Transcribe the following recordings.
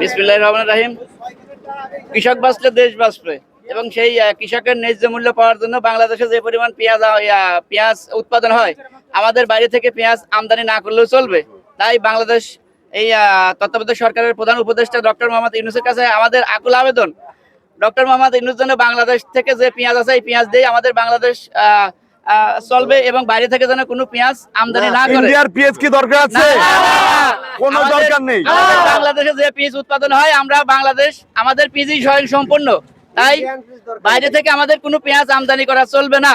বিসমিল্লাহ রহমান রাহিম। কৃষক বাঁচলে দেশ বাঁচবে এবং সেই কৃষকের ন্যায্য মূল্য পাওয়ার জন্য বাংলাদেশে যে পরিমাণ পেঁয়াজ পেঁয়াজ উৎপাদন হয়, আমাদের বাইরে থেকে পেঁয়াজ আমদানি না করলেও চলবে। তাই বাংলাদেশ এই তত্ত্বাবধায়ক সরকারের প্রধান উপদেষ্টা ডক্টর মোহাম্মদ ইউনুসের কাছে আমাদের আকুল আবেদন। ডক্টর মোহাম্মদ ইউনুস যেন বাংলাদেশ থেকে যে পেঁয়াজ আছে, এই পেঁয়াজ দিয়ে আমাদের বাংলাদেশ চলবে এবং বাইরে থেকে যেন কোনো পেঁয়াজ আমদানি না করে। ইন্ডিয়ার পিএস কি দরকার আছে। কোনো দরকার নেই। বাংলাদেশে যে পিস উৎপাদন হয় আমরা বাংলাদেশ আমাদের পিজি স্বয়ং সম্পূর্ণ। তাই বাইরে থেকে আমাদের কোনো পেঁয়াজ আমদানি করা চলবে না।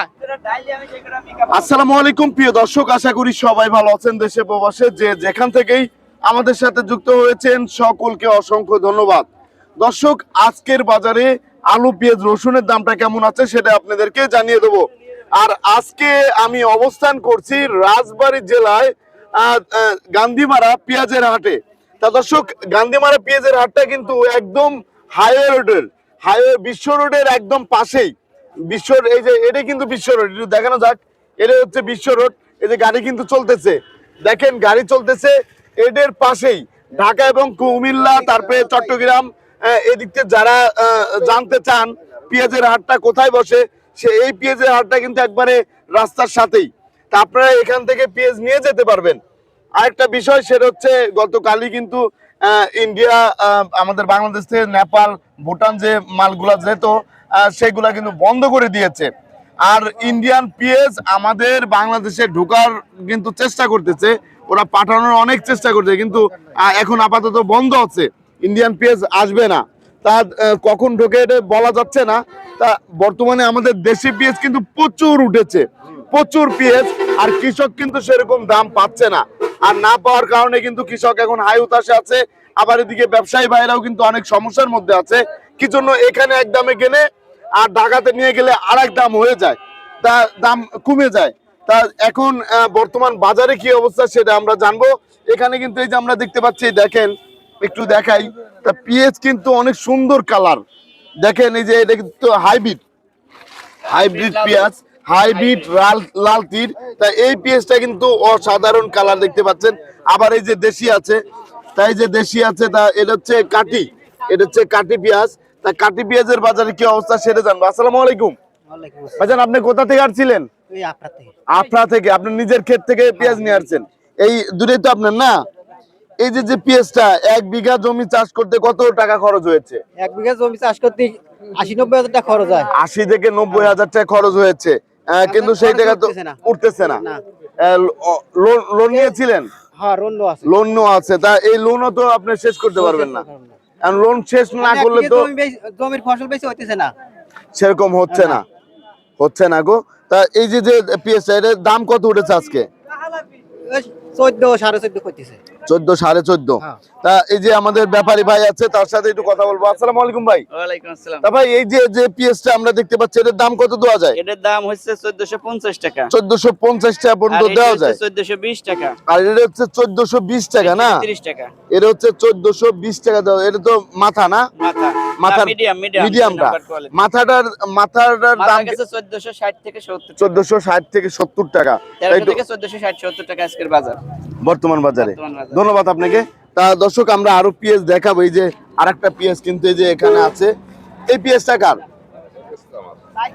আসসালামু আলাইকুম প্রিয় দর্শক আশা করি সবাই ভালো আছেন দেশে প্রবাসে যে যেখান থেকেই আমাদের সাথে যুক্ত হয়েছেন সকলকে অসংখ্য ধন্যবাদ। দর্শক আজকের বাজারে আলু পেঁয়াজ রসুনের দামটা কেমন আছে সেটা আপনাদেরকে জানিয়ে দেবো। আর আজকে আমি অবস্থান করছি রাজবাড়ী জেলায় গান্ধীমারা পেঁয়াজের হাটে। তা দর্শক, গান্ধীমারা পেঁয়াজের হাটটা কিন্তু একদম হাইওয়ে রোডের, হাইওয়ে বিশ্ব রোডের একদম পাশেই। বিশ্ব এই যে এটা কিন্তু বিশ্ব রোড, একটু দেখানো যাক। এটা হচ্ছে বিশ্ব রোড, এই যে গাড়ি কিন্তু চলতেছে। দেখেন, গাড়ি চলতেছে এদের পাশেই, ঢাকা এবং কুমিল্লা, তারপরে চট্টগ্রাম এদিক থেকে যারা জানতে চান পেঁয়াজের হাটটা কোথায় বসে সে এই পেঁয়াজের হাটটা কিন্তু একবারে রাস্তার সাথেই। তা আপনারা এখান থেকে পেঁয়াজ নিয়ে যেতে পারবেন। আরেকটা বিষয় সেটা হচ্ছে, গতকালই কিন্তু ইন্ডিয়া আমাদের বাংলাদেশ থেকে নেপাল, ভুটান যে মালগুলা যেত সেগুলা কিন্তু বন্ধ করে দিয়েছে। আর ইন্ডিয়ান পিএস আমাদের বাংলাদেশে ঢোকার কিন্তু চেষ্টা করতেছে। ওরা পাঠানোর অনেক চেষ্টা করছে, কিন্তু এখন আপাতত বন্ধ আছে। ইন্ডিয়ান পিএস আসবে না। তা কখন ঢোকে এটা বলা যাচ্ছে না। তা, বর্তমানে আমাদের দেশি পিএস কিন্তু প্রচুর উঠেছে। প্রচুর পিএস, আর কৃষক কিন্তু সেরকম দাম পাচ্ছে না। আর না পাওয়ার কারণে কিন্তু কৃষক এখন হাই উতাসে আছে। আবার এদিকে ব্যবসায়ী ভাইরাও কিন্তু অনেক সমস্যার মধ্যে আছে। কি জন্য এখানে এক দামে কেনে আর ঢাকাতে নিয়ে গেলে আর এক দাম হয়ে যায়। তা, দাম কমে যায়। তা, এখন বর্তমান বাজারে কি অবস্থা সেটা আমরা জানব। এখানে কিন্তু এই যে আমরা দেখতে পাচ্ছি, দেখেন একটু দেখাই। তা পিএস কিন্তু অনেক সুন্দর কালার। দেখেন এই যে এটা কিন্তু হাইব্রিড। হাইব্রিড পেঁয়াজ হাইব্রিড লাল লাল তীর। তা এই পেঁয়াজটা কিন্তু অসাধারণ কালার দেখতে পাচ্ছেন। আবার এই যে দেশি আছে তাই যে দেশি আছে তা এটা হচ্ছে কাটি এটা হচ্ছে কাটি পেঁয়াজ। তা কাটি পেঁয়াজের বাজারে কি অবস্থা সেটা জানব। আসসালামু আলাইকুম। ভাইজান আপনি কোথা থেকে আসছিলেন? আপনা থেকে। আপনি নিজের ক্ষেত থেকে পেঁয়াজ নিয়ে আসছেন। এই দূরে তো আপনার না? এই যে যে পেঁয়াজটা এক বিঘা জমি চাষ করতে কত টাকা খরচ হয়েছে? এক বিঘা জমি চাষ করতে আশি নব্বই হাজার টাকা খরচ হয়। আশি থেকে নব্বই হাজার টাকা খরচ হয়েছে। কিন্তু সেই টাকা তো উঠতেছে না। লোন লোন নিয়েছিলেন? রন্য আছে। লোন নেওয়া আছে। তা এই লোনও তো আপনি শেষ করতে পারবেন না। লোন শেষ না করলে তো জমির ফসল বেশি হইতেছে না। সেরকম হচ্ছে না। হচ্ছে না গো। তা এই যে যে পিএসটা এটার দাম কত উঠেছে আজকে? চোদ্দ সাড়ে চোদ্দ করতেছে চোদ্দ সাড়ে চোদ্দ। হ্যাঁ। তা এই যে আমাদের ব্যাপারী ভাই আছে তার সাথে একটু কথা বলব। আসসালামু আলাইকুম ভাই। তা ভাই এই যে যে পিএসটা আমরা দেখতে পাচ্ছি এটার দাম কত দেওয়া যায়? এটার দাম হচ্ছে চোদ্দশো পঞ্চাশ টাকা। চোদ্দশো পঞ্চাশ টাকা পর্যন্ত দেওয়া যায়। চোদ্দশো বিশ টাকা। আর এটা হচ্ছে চোদ্দশো বিশ টাকা না? তিরিশ টাকা। এটা হচ্ছে চোদ্দশো বিশ টাকা দেওয়া এটা তো মাথা না? মাথা। মাথার মিডিয়াম মিডিয়াম মিডিয়ামটা মাথাটার মাথাটার দাম গেছে চোদ্দশো ষাট থেকে সত্তর চোদ্দশো ষাট থেকে সত্তর টাকা। তাই তেরোশো তো থেকে চোদ্দশো ষাট সত্তর টাকা আজকের বাজার। বর্তমান বাজারে। ধন্যবাদ আপনাকে। তা দর্শক আমরা আরও পিএস দেখাবো। এই যে আরেকটা পিএস কিন্তু এই যে এখানে আছে। এই পিএসটা কার?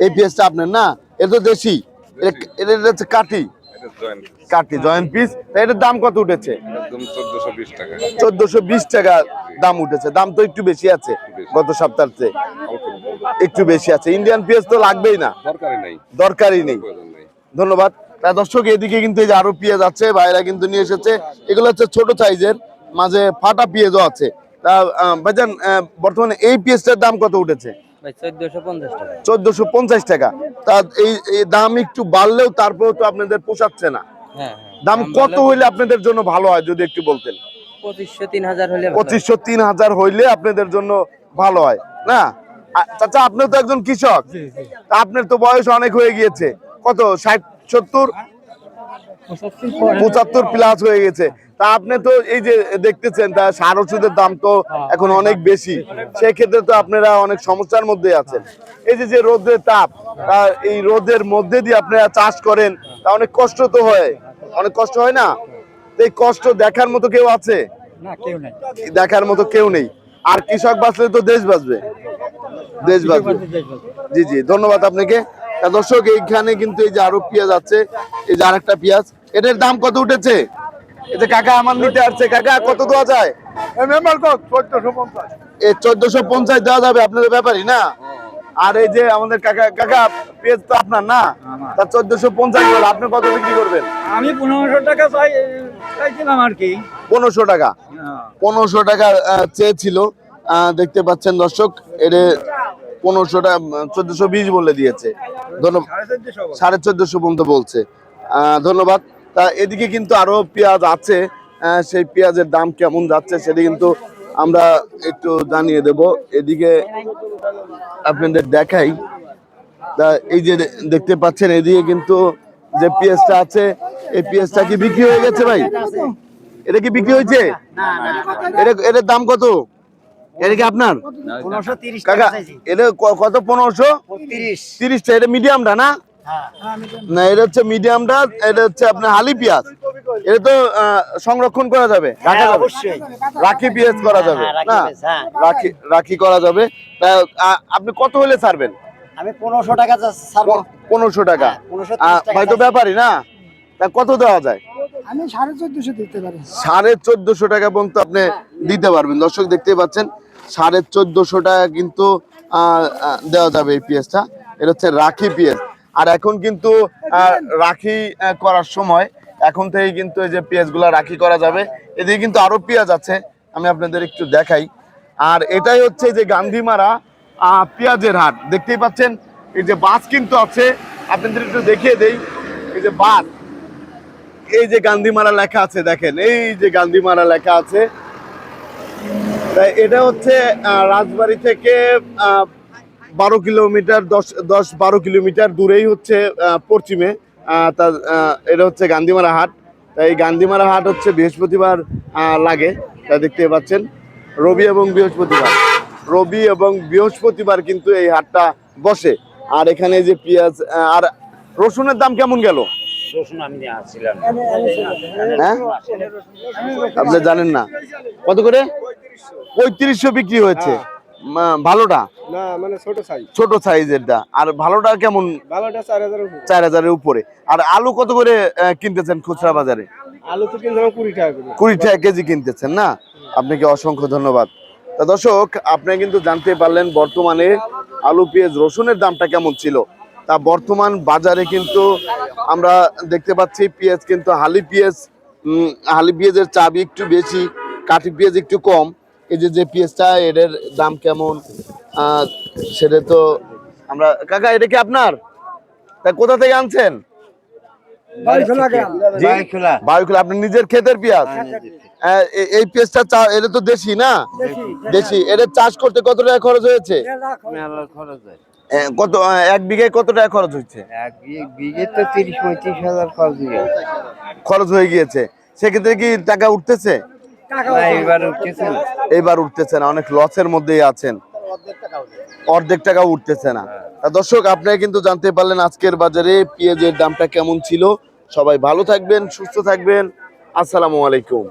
এই পিএসটা আপনার না? এটা তো দেশি। এটা- হচ্ছে কাঠি। কাঠি জয়েন্ট পিস এটার দাম কত উঠেছে? চোদ্দশো বিশ টাকা। দাম উঠেছে। দাম তো একটু বেশি আছে গত সপ্তাহের চেয়ে। একটু বেশি আছে। ইন্ডিয়ান পিএস তো লাগবেই না। দরকারই নেই। ধন্যবাদ। তা দর্শক এদিকে কিন্তু এই যে আরও পেঁয়াজ আছে ভাইরা কিন্তু নিয়ে এসেছে। এগুলো হচ্ছে ছোট সাইজের মাঝে ফাটা পেঁয়াজও আছে। তা ভাইজান বর্তমানে এই পেঁয়াজটার দাম কত উঠেছে? চোদ্দশো পঞ্চাশ টাকা। তা এই দাম একটু বাড়লেও তারপরেও তো আপনাদের পোষাচ্ছে না। হ্যাঁ দাম কত হইলে আপনাদের জন্য ভালো হয় যদি একটু বলতেন? পঁচিশশো তিন হাজার হলে পঁচিশশো তিন হাজার হইলে আপনাদের জন্য ভালো হয় না? চাচা আপনি তো একজন কৃষক। আপনার তো বয়স অনেক হয়ে গিয়েছে। কত? ষাট সত্তর? পঁচাত্তর প্লাস হয়ে গেছে। তা আপনি তো এই যে দেখতেছেন তা সার ওষুধের দাম তো এখন অনেক বেশি। সেক্ষেত্রে তো আপনারা অনেক সমস্যার মধ্যে আছেন। এই যে যে রোদের তাপ এই রোদের মধ্যে দিয়ে আপনারা চাষ করেন তা অনেক কষ্ট তো হয়। অনেক কষ্ট হয় না? এই কষ্ট দেখার মতো কেউ আছে? দেখার মতো কেউ নেই। আর কৃষক বাঁচলে তো দেশ বাঁচবে। দেশ বাঁচবে। জি জি ধন্যবাদ আপনাকে। দর্শক এইখানে কিন্তু এই যে আরও পেঁয়াজ আছে এই যে আরেকটা পেঁয়াজ এটার দাম কত উঠেছে? এই যে কাকা আমার নিতে আসছে কাকা কত দেওয়া যায়? এই চোদ্দশো পঞ্চাশ। দেওয়া যাবে আপনাদের ব্যাপারই না? আর এই যে আমাদের কাকা কাকা পেঁয়াজ তো আপনার না? তা চোদ্দশো পঞ্চাশ আপনি কত বিক্রি করবেন? আমি পনেরোশো টাকা চাই চাইছিলাম আর কি। পনেরোশো টাকা। পনেরোশো টাকা চেয়েছিল। দেখতে পাচ্ছেন দর্শক এটা পনেরোশো টাকা চোদ্দশো বিশ বলে দিয়েছে। ধন্যবাদ। সাড়ে চোদ্দশো পর্যন্ত বলছে। আহ, ধন্যবাদ। তা এদিকে কিন্তু আরও পেঁয়াজ আছে। সেই পেঁয়াজের দাম কেমন যাচ্ছে সেটা কিন্তু আমরা একটু জানিয়ে দেব। এদিকে আপনাদের দেখাই। তা এই যে দেখতে পাচ্ছেন এদিকে কিন্তু যে পেঁয়াজটা আছে এই পেঁয়াজটা কি বিক্রি হয়ে গেছে ভাই? এটা কি বিক্রি হয়েছে? এটা এটার দাম কত? এটা কি আপনার? কাকা এটা কত পনেরোশো? তিরিশ। তিরিশটা এটা মিডিয়ামটা না? না এটা হচ্ছে মিডিয়ামটা এটা হচ্ছে আপনার হালি পেঁয়াজ। এটা তো সংরক্ষণ করা যাবে। রাখা যাবে। রাখি পেঁয়াজ করা যাবে হ্যাঁ, রাখি না হ্যাঁ। রাখি রাখি করা যাবে। তা, আপনি কত হলে ছাড়বেন? আমি পনেরোশো টাকা পনেরোশো টাকা। ভাই তো ব্যাপারই না? তা কত দেওয়া যায়? আমি সাড়ে চোদ্দশো দিতে পারি। সাড়ে চোদ্দশো টাকা পর্যন্ত আপনি দিতে পারবেন। দর্শক দেখতে পাচ্ছেন সাড়ে চোদ্দশো টাকা কিন্তু দেওয়া যাবে এই পেঁয়াজটা এটা হচ্ছে রাখি পেঁয়াজ আর এখন কিন্তু রাখি করার সময় এখন থেকে কিন্তু এই যে পেঁয়াজগুলো রাখি করা যাবে। এদিকে কিন্তু আরও পেঁয়াজ আছে, আমি আপনাদের একটু দেখাই। আর এটাই হচ্ছে যে গান্ধীমারা পেঁয়াজের হাট। দেখতেই পাচ্ছেন, এই যে বাস কিন্তু আছে। আপনাদের একটু দেখিয়ে দেই, এই যে বাস এই যে গান্ধীমারা লেখা আছে, দেখেন, এই যে গান্ধীমারা লেখা আছে। তাই এটা হচ্ছে রাজবাড়ি থেকে বারো কিলোমিটার, দশ দশ বারো কিলোমিটার দূরেই হচ্ছে পশ্চিমে তা এটা হচ্ছে গান্ধীমারা হাট। তাই এই গান্ধীমারা হাট হচ্ছে বৃহস্পতিবার লাগে, তা দেখতে পাচ্ছেন। রবি এবং বৃহস্পতিবার। রবি এবং বৃহস্পতিবার কিন্তু এই হাটটা বসে। আর এখানে যে পেঁয়াজ আর রসুনের দাম কেমন গেল? হ্যাঁ? আপনি জানেন না। কত করে? পঁয়ত্রিশশো বিক্রি হয়েছে। ভালোটা? না মানে ছোট সাইজ ছোট সাইজেরটা আর ভালোটা কেমন? ভালোটা চার হাজার চার হাজারের উপরে। আর আলু কত করে আহ, কিনতেছেন খুচরা বাজারে? আলু তো কিনতে কুড়ি টাকা করে। কুড়ি টাকা কেজি কিনতেছেন না? আপনাকে অসংখ্য ধন্যবাদ। তা দর্শক আপনি কিন্তু জানতে পারলেন বর্তমানে আলু পেঁয়াজ রসুনের দামটা কেমন ছিল। তা বর্তমান বাজারে কিন্তু আমরা দেখতে পাচ্ছি পেঁয়াজ কিন্তু হালি পেঁয়াজ হালি পেঁয়াজের চাবি একটু বেশি কাঠি পেঁয়াজ একটু কম। এই যে যে পেঁয়াজটা এটার দাম কেমন? সেটা তো আমরা কাকা এটা কি আপনার? তা কোথা থেকে আনছেন? আপনার নিজের ক্ষেতের পেঁয়াজ? আহ, এই পেঁয়াজটা চা- এটা তো দেশি না? দেশি। এটা চাষ করতে কত টাকা খরচ হয়েছে। কত এক বিঘায় কত টাকা খরচ হচ্ছে বিঘে তো তিরিশ পঁয়ত্রিশ হাজার খরচ হয়ে খরচ হয়ে গিয়েছে। সেক্ষেত্রে কি টাকা উঠতেছে? এবার উঠতেছে না। এইবার উঠতেছে না অনেক লসের মধ্যেই আছেন। অর্ধেক টাকা উঠতেছে না। দর্শক আপনারা কিন্তু জানতে পারলেন আজকের বাজারে পেঁয়াজের দামটা কেমন ছিল। সবাই ভালো থাকবেন সুস্থ থাকবেন। আসসালামু আলাইকুম।